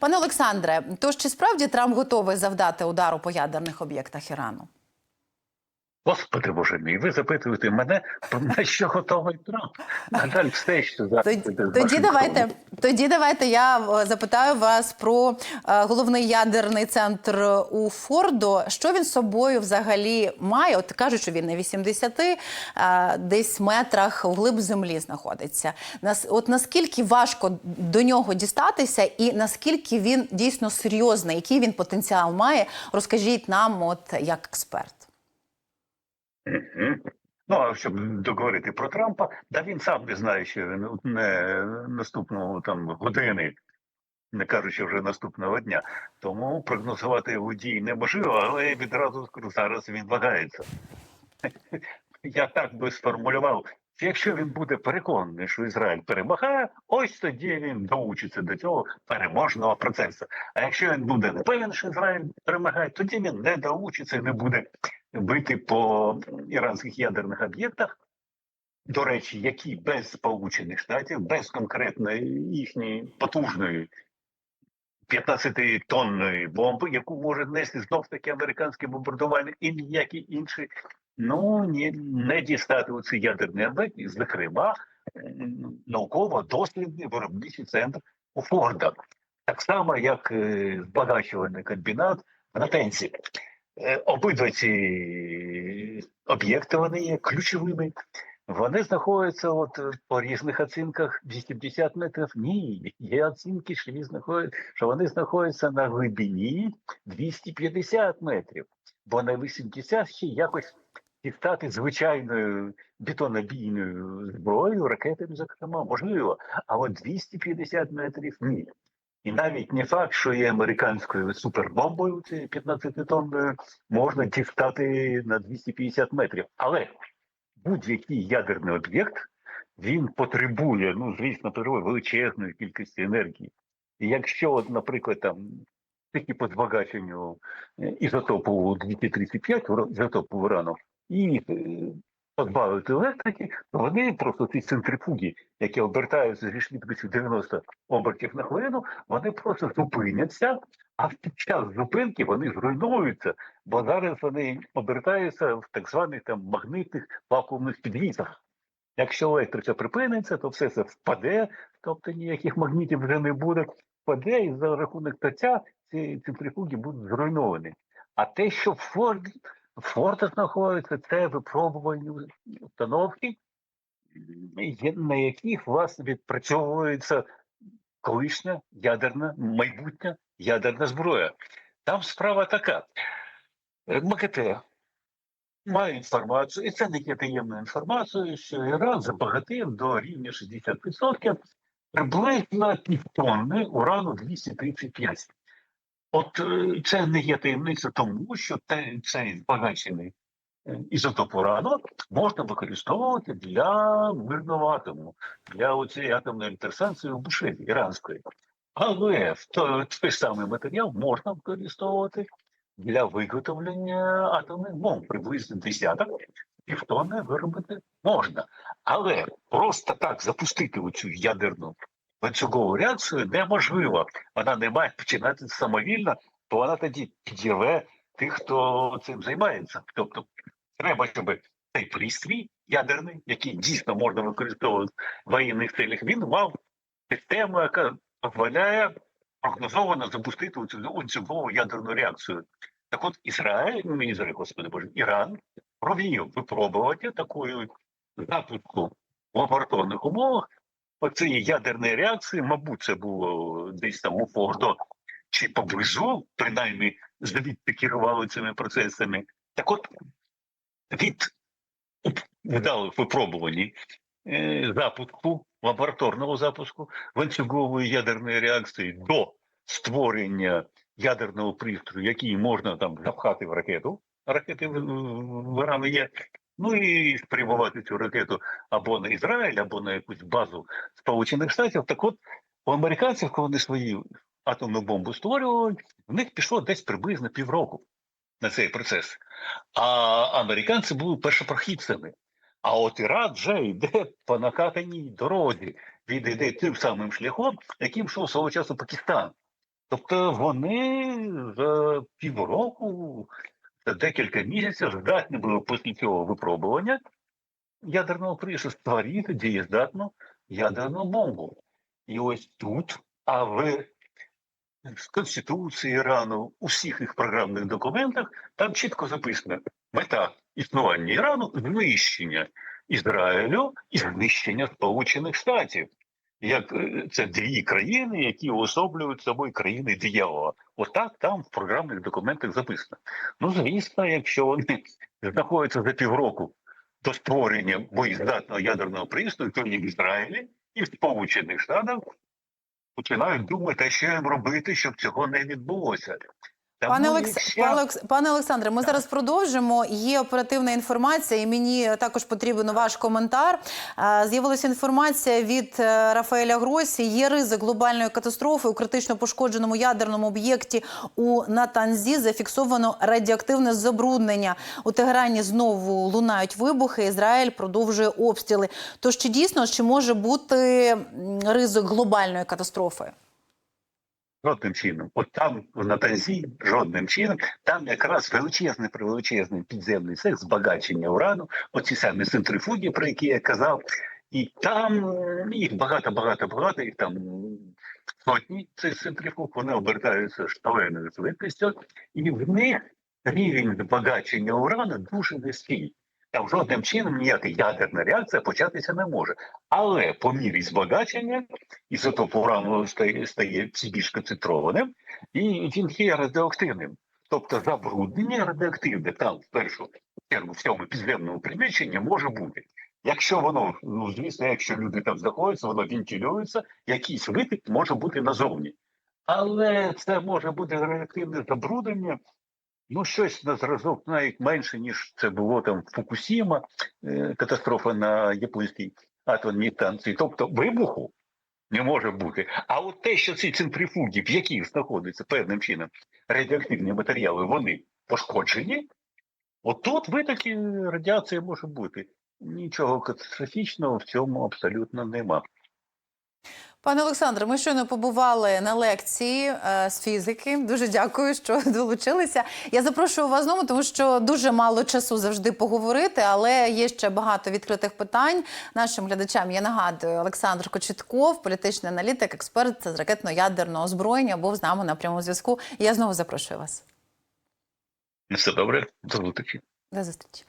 Пане Олександре, тож чи справді Трамп готовий завдати удару по ядерних об'єктах Ірану? Господи боже мій, ви запитуєте мене, на що готовий Трамп? На жаль, все, що зараз тоді давайте тоді давайте я е, запитаю вас про е, головний ядерний центр у Фордо. Що він собою взагалі має? От кажуть, що він на 80 е, десь метрах вглиб землі знаходиться. Нас, от наскільки важко до нього дістатися, і наскільки він дійсно серйозний, який він потенціал має, розкажіть нам, от як експерт. Ну, а щоб договорити про Трампа, да він сам не знає, що він не наступного там години, не кажучи вже наступного дня. Тому прогнозувати його дії неможливо, але відразу зараз він вагається. Я так би сформулював. Якщо він буде переконаний, що Ізраїль перемагає, ось тоді він доучиться до цього переможного процесу. А якщо він буде не певен, що Ізраїль перемагає, тоді він не доучиться і не буде бити по іранських ядерних об'єктах. До речі, які без Сполучених Штатів, без конкретної їхньої потужної 15-тонної бомби, яку може нести знов таки американський бомбардувальник і ніякі інші, ну ні, не дістати ядерний об'єкт, зокрема, науково-дослідний виробничий центр у Форда. Так само, як е, збагачувальний комбінат в Натенці. Е, Обидва ці об'єкти вони є ключовими. Вони знаходяться от е, по різних оцінках 80 метрів. Ні, є оцінки, що вони знаходяться, що вони знаходяться на глибині 250 метрів, бо на 80 ще якось дістати звичайною бетонобійною зброєю, ракетами, зокрема, можливо, а от 250 метрів ні. І навіть не факт, що є американською супербомбою, це 15-тонною, можна дістати на 250 метрів. Але будь-який ядерний об'єкт він потребує, ну звісно, величезної кількості енергії. І якщо, от, наприклад, там тільки по збагаченню е, ізотопу 235, ура- ізотопу урану, і е, позбавити електрики, вони просто ці центрифуги, які обертаються зі швидкістю 90 обертів на хвилину, вони просто зупиняться, а під час зупинки вони зруйнуються, бо зараз вони обертаються в так званих там магнитних вакуумних підвісах. Якщо електрика припиниться, то все це впаде, тобто ніяких магнітів вже не буде, впаде, і за рахунок ТЦя ці центрифуги будуть зруйновані. А те, що в Форді, Форда знаходиться, це випробувальні установки, на яких вас відпрацьовується колишня ядерна, майбутня ядерна зброя. Там справа така. Е, МКТ має інформацію, і це не є таємною інформацією, що Іран забагатив до рівня 60% приблизно півтонни урану 235. От е, це не є таємниця тому, що те, цей збагачений е, ізотоп урану можна використовувати для мирного атому, для оцієї атомної електростанції в Бушеві іранської. Але той, той самий матеріал можна використовувати для виготовлення атомних бомб. Приблизно десяток півтонни виробити можна. Але просто так запустити оцю ядерну ланцюгову реакцію неможливо. Вона не має починати самовільно, бо вона тоді підірве тих, хто цим займається. Тобто треба, щоб цей пристрій ядерний, який дійсно можна використовувати в воєнних целях, він мав систему, яка дозволяє прогнозовано запустити цю ланцюгову ядерну реакцію. Так от Ізраїль, ну, Ізраїль, господи боже, Іран провів випробувати такою запуску в лабораторних умовах оцієї ядерної реакції, мабуть, це було десь там у Фордо чи поблизу, принаймні звідти керували цими процесами. Так от від вдалих випробувань е, запуску, лабораторного запуску ланцюгової ядерної реакції до створення ядерного пристрою, який можна там запхати в ракету. Ракети в, є. Ну і спрямувати цю ракету або на Ізраїль, або на якусь базу Сполучених Штатів. Так от у американців, коли вони свою атомну бомбу створювали, в них пішло десь приблизно півроку на цей процес. А американці були першопрохідцями. А от Іран вже йде по накатаній дорозі. Він йде тим самим шляхом, яким йшов свого часу Пакистан. Тобто вони за півроку, декілька місяців здатні були після цього випробування ядерного пристрою створити дієздатну ядерну бомбу. І ось тут, а в Конституції Ірану, у всіх їх програмних документах, там чітко записано мета існування Ірану знищення Ізраїлю і знищення Сполучених Штатів. Як е, це дві країни, які уособлюють собою країни диявола. Отак там в програмних документах записано. Ну, звісно, якщо вони знаходяться за півроку до створення боєздатного ядерного пристрою, то і в Ізраїлі, і в Сполучених Штатах починають думати, що їм робити, щоб цього не відбулося. Пане, Олекс... якщо- пане, Олекс... пане Олександре, ми зараз продовжимо. Є оперативна інформація, і мені також потрібен ваш коментар. З'явилася інформація від е, Рафаеля Гросі. Є ризик глобальної катастрофи у критично пошкодженому ядерному об'єкті у Натанзі. Зафіксовано радіоактивне забруднення. У Тегерані знову лунають вибухи. Ізраїль продовжує обстріли. Тож чи дійсно чи може бути ризик глобальної катастрофи? Жодним чином. От там в Натанзі жодним чином. Там якраз величезний величезний підземний цех збагачення урану, оці самі центрифуги, про які я казав. І там е, їх багато, багато, багато, їх там сотні цих центрифуг, вони обертаються шаленою швидкістю, і в них рівень збагачення урану дуже низький. Там жодним чином ніяка ядерна реакція початися не може. Але по мірі збагачення ізотоп урану стає, стає більш концентрованим, і він є радіоактивним. Тобто забруднення радіоактивне там в першу чергу в цьому підземному приміщенні може бути. Якщо воно, ну звісно, якщо люди там знаходяться, воно вентилюється, якийсь витік може бути назовні. Але це може бути радіоактивне забруднення, ну щось на зразок навіть менше, ніж це було там в Фукусіма, е, катастрофа на японській атомній станції. Тобто вибуху не може бути. А от те, що ці центрифуги, в яких знаходяться певним чином радіоактивні матеріали, вони пошкоджені, отут витоки радіації може бути. Нічого катастрофічного в цьому абсолютно нема. Пане Олександре, ми щойно побували на лекції е, з фізики. Дуже дякую, що долучилися. Я запрошую вас знову, тому що дуже мало часу завжди поговорити, але є ще багато відкритих питань. Нашим глядачам я нагадую, Олександр Кочетков, політичний аналітик, експерт з ракетно-ядерного озброєння, був з нами на прямому зв'язку. Я знову запрошую вас. Все добре, до зустрічі. До зустрічі.